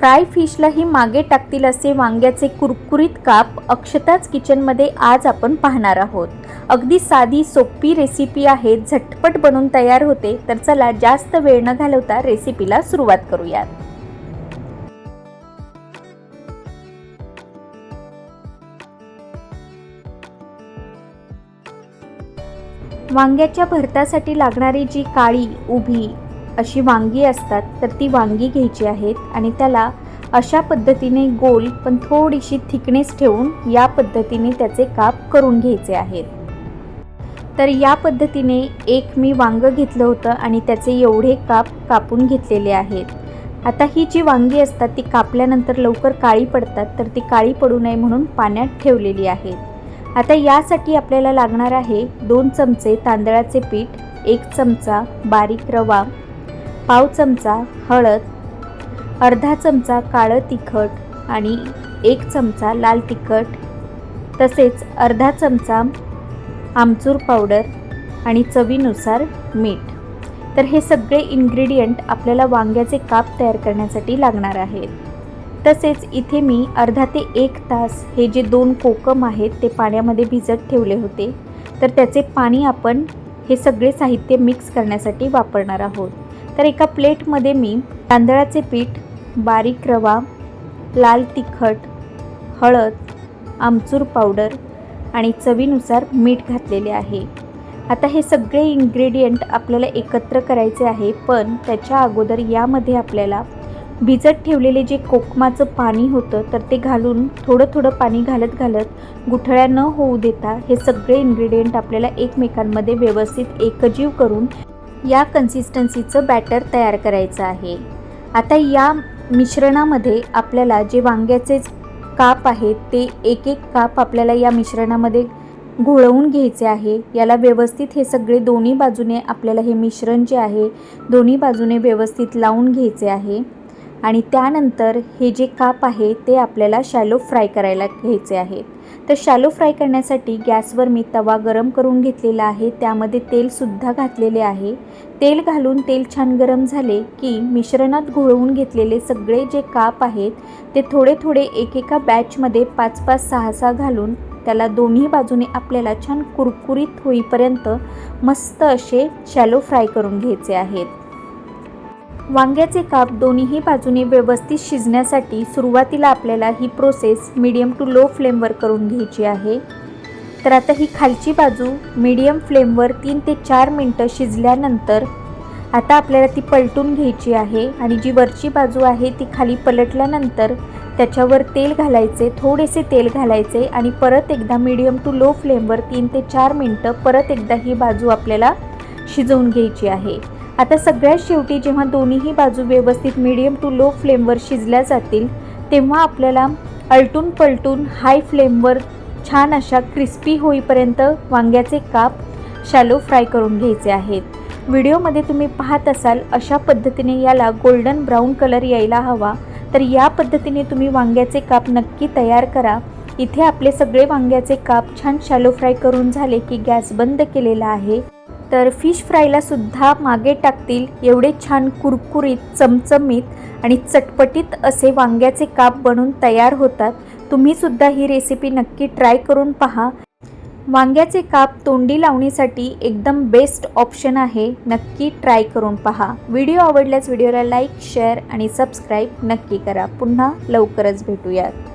Fry फिशलाही मागे टाकतील असे वांग्याचे कुरकुरीत काप अक्षताच किचनमध्ये आज आपण पाहणार आहोत. अगदी साधी सोपी रेसिपी आहे. झटपट बनून तयार होते. तर चला जास्त वेळ न घालवता रेसिपीला सुरुवात करूयात. वांग्याच्या भरतासाठी लागणारी जी काळी उभी अशी वांगी असतात तर ती वांगी घ्यायची आहेत आणि त्याला अशा पद्धतीने गोल पण थोडीशी थिकनेस ठेवून या पद्धतीने त्याचे काप करून घ्यायचे आहेत. तर या पद्धतीने एक मी वांगं घेतलं होतं आणि त्याचे एवढे काप कापून घेतलेले आहेत. आता ही जी वांगी असतात ती कापल्यानंतर लवकर काळी पडतात तर ती काळी पडू नये म्हणून पाण्यात ठेवलेली आहेत. आता यासाठी आपल्याला लागणार आहे दोन चमचे तांदळाचे पीठ एक चमचा बारीक रवा पाव चमचा हळद अर्धा चमचा काळं तिखट आणि एक चमचा लाल तिखट तसेच अर्धा चमचा आमचूर पावडर आणि चवीनुसार मीठ. तर हे सगळे इन्ग्रेडियंट आपल्याला वांग्याचे काप तयार करण्यासाठी लागणार आहेत. तसेच इथे मी अर्धा ते एक तास हे जे दोन कोकम आहेत ते पाण्यामध्ये भिजत ठेवले होते. तर त्याचे पाणी आपण हे सगळे साहित्य मिक्स करण्यासाठी वापरणार आहोत. तर एका प्लेटमध्ये मी तांदळाचे पीठ बारीक रवा लाल तिखट हळद आमचूर पावडर आणि चवीनुसार मीठ घातलेले आहे. आता हे सगळे इन्ग्रेडियंट आपल्याला एकत्र करायचे आहे पण त्याच्या अगोदर यामध्ये आपल्याला भिजत ठेवलेले जे कोकमाचं पाणी होतं तर ते घालून थोडं थोडं पाणी घालत घालत गुठळ्या न होऊ देता हे सगळे इन्ग्रेडियंट आपल्याला एकमेकांमध्ये व्यवस्थित एकजीव करून या कन्सिस्टन्सीचं बॅटर तयार करायचं आहे. आता या मिश्रणामध्ये आपल्याला जे वांग्याचे काप आहेत ते एक एक काप आपल्याला या मिश्रणामध्ये घोळवून घ्यायचे आहे. याला व्यवस्थित हे सगळे दोन्ही बाजूने आपल्याला हे मिश्रण जे आहे दोन्ही बाजूने व्यवस्थित लावून घ्यायचे आहे. आणि त्यानंतर हे जे काप आहे ते आपल्याला शॅलो फ्राय करायला घ्यायचे आहेत तर शॅलो फ्राय करण्यासाठी गॅसवर मी तवा गरम करून घेतलेला आहे. त्यामध्ये तेलसुद्धा घातलेले आहे. तेल घालून तेल छान गरम झाले की मिश्रणात घोळवून घेतलेले सगळे जे काप आहेत ते थोडे थोडे एकेका बॅचमध्ये पाच पाच सहा सहा घालून त्याला दोन्ही बाजूने आपल्याला छान कुरकुरीत होईपर्यंत मस्त असे शॅलो फ्राय करून घ्यायचे आहेत. वांग्याचे काप दोन्हीही बाजूने व्यवस्थित शिजण्यासाठी सुरुवातीला आपल्याला ही प्रोसेस मीडियम टू लो फ्लेमवर करून घ्यायची आहे. तर आता ही खालची बाजू मीडियम फ्लेमवर तीन ते चार मिनटं शिजल्यानंतर आता आपल्याला ती पलटून घ्यायची आहे आणि जी वरची बाजू आहे ती खाली पलटल्यानंतर त्याच्यावर तेल घालायचे थोडेसे तेल घालायचे आणि परत एकदा मीडियम टू लो फ्लेमवर तीन ते चार मिनटं परत एकदा ही बाजू आपल्याला शिजवून घ्यायची आहे. आता सगळ्यात शेवटी जेव्हा दोन्हीही बाजू व्यवस्थित मीडियम टू लो फ्लेमवर शिजल्या जातील तेव्हा आपल्याला अलटून पलटून हाय फ्लेमवर छान अशा क्रिस्पी होईपर्यंत वांग्याचे काप शॅलो फ्राय करून घ्यायचे आहेत. व्हिडिओमध्ये तुम्ही पाहत असाल अशा पद्धतीने याला गोल्डन ब्राऊन कलर यायला हवा. तर या पद्धतीने तुम्ही वांग्याचे काप नक्की तयार करा. इथे आपले सगळे वांग्याचे काप छान शॅलो फ्राय करून झाले की गॅस बंद केलेला आहे. तर फिश फ्रायलासुद्धा मागे टाकतील एवढे छान कुरकुरीत चमचमीत आणि चटपटीत असे वांग्याचे काप बनून तयार होतात. तुम्हीसुद्धा ही रेसिपी नक्की ट्राय करून पहा. वांग्याचे काप तोंडी लावणीसाठी एकदम बेस्ट ऑप्शन आहे. नक्की ट्राय करून पहा. व्हिडिओ आवडल्यास व्हिडिओला लाईक शेअर आणि सबस्क्राईब नक्की करा. पुन्हा लवकरच भेटूयात.